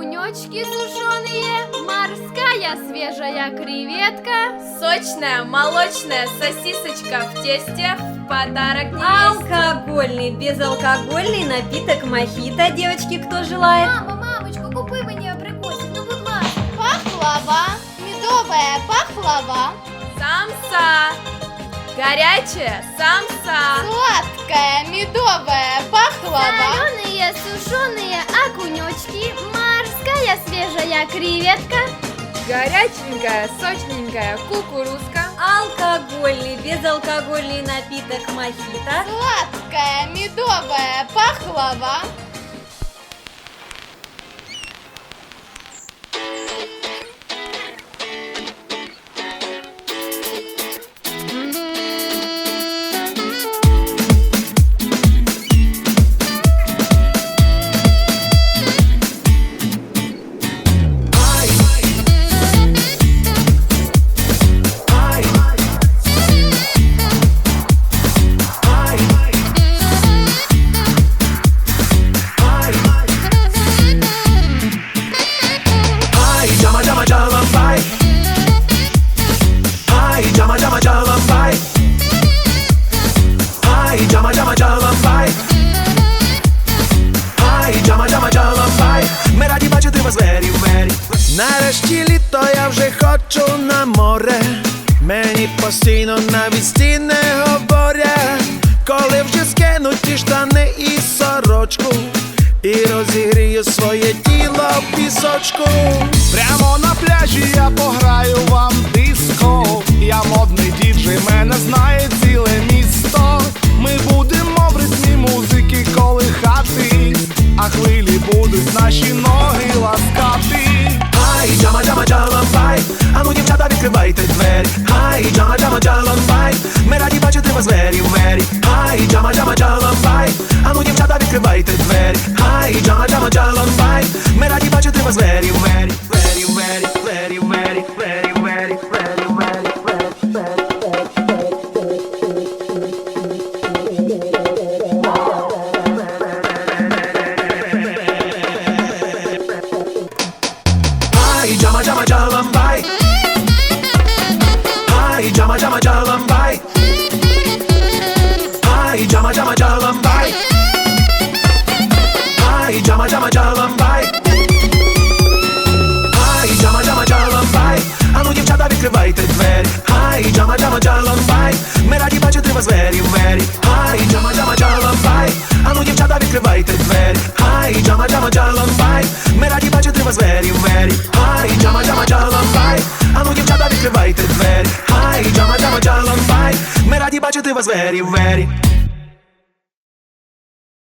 окунечки сушеные, морская свежая креветка. Сочная молочная сосисочка в тесте в подарок невесте. Алкогольный, безалкогольный напиток мохито, девочки, кто желает? Мама, мамочка, купи мені абрикосик, ну будь ласка. Пахлава, медовая пахлава, Самса. Горячая самса. сладкая медовая пахлава. Соленые сушеные окунечки, морская свежая креветка. Горяченькая, сочненькая кукурузка. Алкогольный, безалкогольный напиток мохито. Сладкая медовая пахлава. Нарешті літо я вже хочу на море. Мені постійно навіть стіни говорять, коли вже скинуть ті штани і сорочку. І розігрію своє тіло в пісочку. Прямо на пляжі я пограю вам диско. Я модний діджей, мене знає ціле місто. Ми будемо в ритмі музики колихати, а хвилі будуть наші ноги раді бачити вас двері в двері. Ай, джама, джама, джама, бай. Ану, дівчата, відкривайте двері. Ай, джама, джама, джама, бай. Ми раді бачити вас двері в двері. Двері, в двері, двері, в двері, двері, в двері, двері, в двері, двері, двері. Ay, llama, it was very, very